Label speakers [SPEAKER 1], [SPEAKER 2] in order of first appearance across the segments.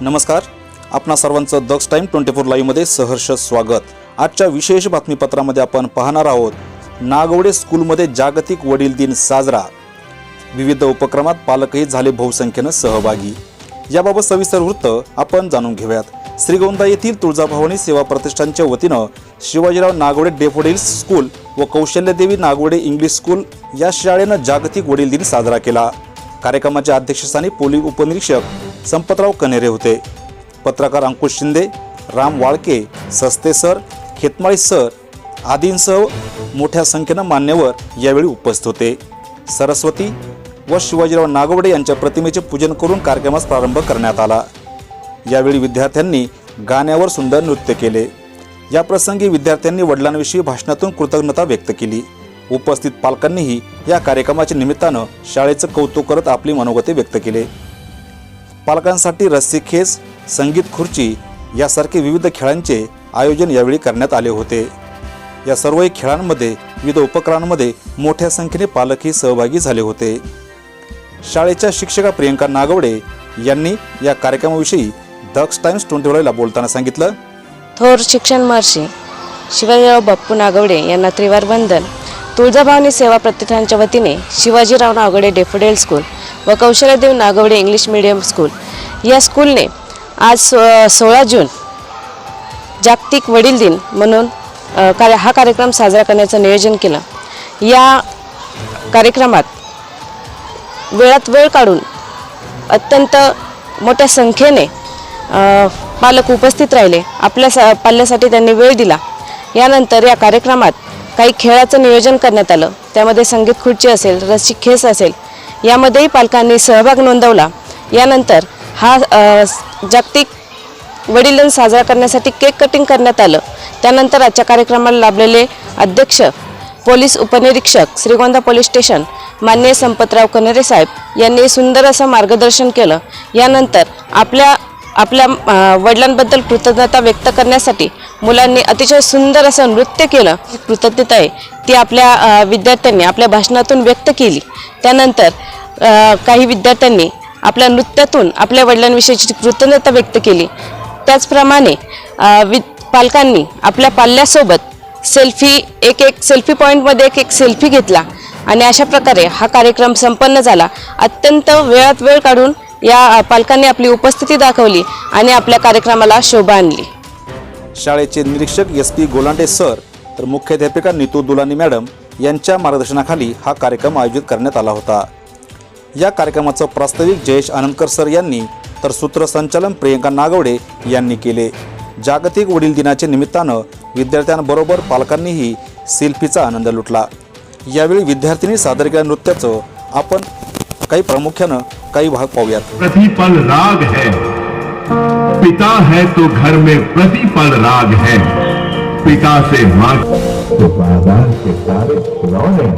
[SPEAKER 1] नमस्कार. आपणा सर्वांचं दक्ष टाईम ट्वेंटी फोर लाईव्हमध्ये सहर्ष स्वागत. आजच्या विशेष बातमीपत्रामध्ये आपण पाहणार आहोत नागवडे स्कूलमध्ये जागतिक वडील दिन साजरा. विविध उपक्रमात पालकही झाले बहुसंख्येनं सहभागी. याबाबत सविस्तर वृत्त आपण जाणून घेऊयात. श्रीगोंदा येथील तुळजाभवानी सेवा प्रतिष्ठानच्या वतीनं शिवाजीराव नागवडे डेफोडिल्स स्कूल व कौशल्यदेवी नागवडे इंग्लिश स्कूल या शाळेनं जागतिक वडील दिन साजरा केला. कार्यक्रमाच्या अध्यक्षस्थानी पोलीस उपनिरीक्षक संपतराव कनेरे होते. पत्रकार अंकुश शिंदे राम वाळके सस्ते सर खेतमाळी सर आदींसह मोठ्या संख्येनं मान्यवर यावेळी उपस्थित होते. सरस्वती व शिवाजीराव नागवडे यांच्या प्रतिमेचे पूजन करून कार्यक्रमास प्रारंभ करण्यात आला. यावेळी विद्यार्थ्यांनी गाण्यावर सुंदर नृत्य केले. या प्रसंगी विद्यार्थ्यांनी वडिलांविषयी भाषणातून कृतज्ञता व्यक्त केली. उपस्थित पालकांनीही या कार्यक्रमाच्या निमित्तानं शाळेचं कौतुक करत आपली मनोगते व्यक्त केले. पालकांसाठी रस्सी खेच संगीत खुर्ची यासारखे विविध खेळांचे आयोजन यावेळी करण्यात आले होते. या सर्वही खेळांमध्ये विविध उपक्रमांमध्ये मोठ्या संख्येने पालकही सहभागी झाले होते. शाळेच्या शिक्षिका प्रियंका नागवडे यांनी या कार्यक्रमाविषयी दक्ष टाइम्स ट्वेंटी ला बोलताना सांगितलं.
[SPEAKER 2] थोर शिक्षण महर्षी शिवाजीराव बाप्पू नागवडे यांना त्रिवार वंदन. तुळजाभवानी सेवा प्रतिष्ठानच्या वतीने शिवाजीराव नागवडे डेफोडेल स्कूल व Kaushalyadev Nagawade English medium school या स्कूलने आज सो सोळा जून जागतिक वडील दिन म्हणून कार्य हा कार्यक्रम साजरा करण्याचं नियोजन केलं. या कार्यक्रमात वेळात वेळ काढून अत्यंत मोठ्या संख्येने पालक उपस्थित राहिले. आपल्या सा पाल्यासाठी त्यांनी वेळ दिला. यानंतर या कार्यक्रमात काही खेळाचं नियोजन करण्यात आलं. त्यामध्ये संगीत खुर्ची असेल रस्सी खेस असेल यामध्येही पालकांनी सहभाग नोंदवला. यानंतर हा जागतिक वडील साजरा करण्यासाठी केक कटिंग करण्यात आलं. त्यानंतर आजच्या कार्यक्रमाला लाभलेले अध्यक्ष पोलीस उपनिरीक्षक श्रीगोंदा पोलीस स्टेशन मान्य संपतराव कनेरे साहेब यांनी सुंदर असं मार्गदर्शन केलं. यानंतर आपल्या आपल्या वडिलांबद्दल कृतज्ञता व्यक्त करण्यासाठी मुलांनी अतिशय सुंदर असं नृत्य केलं. कृतज्ञता आहे ती आपल्या विद्यार्थ्यांनी आपल्या भाषणातून व्यक्त केली. त्यानंतर काही विद्यार्थ्यांनी आपल्या नृत्यातून आपल्या वडिलांविषयीची कृतज्ञता व्यक्त केली. त्याचप्रमाणे वि पालकांनी आपल्या पाल्यासोबत सेल्फी एक एक सेल्फी पॉईंटमध्ये एक एक सेल्फी घेतला. आणि अशा प्रकारे हा कार्यक्रम संपन्न झाला. अत्यंत वेळात वेळ काढून या पालकांनी आपली उपस्थिती दाखवली आणि आपल्या कार्यक्रमाला शोभा आणली.
[SPEAKER 1] शाळेचे निरीक्षक एस पी गोलांडे सर तर मुख्याध्यापिका नीतू दुलानी मॅडम यांच्या मार्गदर्शनाखाली हा कार्यक्रम आयोजित करण्यात आला होता. या कार्यक्रमाचं प्रास्ताविक जयेश आनंदकर सर यांनी तर सूत्रसंचालन प्रियंका नागवडे यांनी केले. जागतिक वडील दिनाच्या निमित्तानं विद्यार्थ्यांबरोबर पालकांनीही सेल्फीचा आनंद लुटला. यावेळी विद्यार्थिनी सादर केलेल्या नृत्याचं आपण काही प्रामुख्यानं काही भाग पाहूयात
[SPEAKER 3] प्रतिपल राग है। पिता है तो घर में प्रतिपल राग है। पिता से माँ तो बाज़ार के सारे खिलौने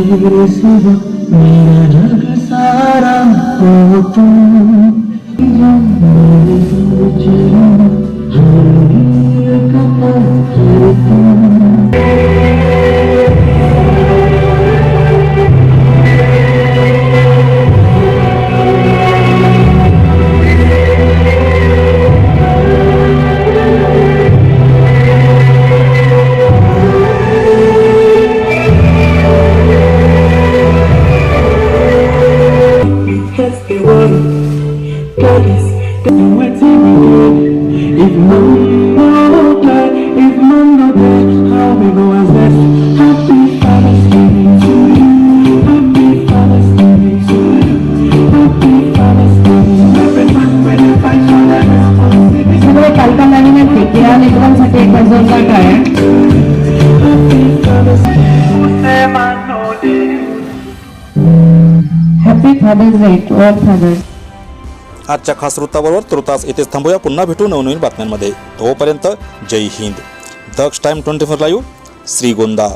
[SPEAKER 3] 길을 쓰고 네가 나갈
[SPEAKER 4] 사람 없고 이건 내
[SPEAKER 3] 도체 डे टू ऑल फादर्स
[SPEAKER 1] आजच्या खास वृत्ताबरोबर तृतास इथेच थांबूया. पुन्हा भेटू नवनवीन बातम्यांमध्ये. तोपर्यंत Jai Hind. Daksh time twenty four live. Shrigonda.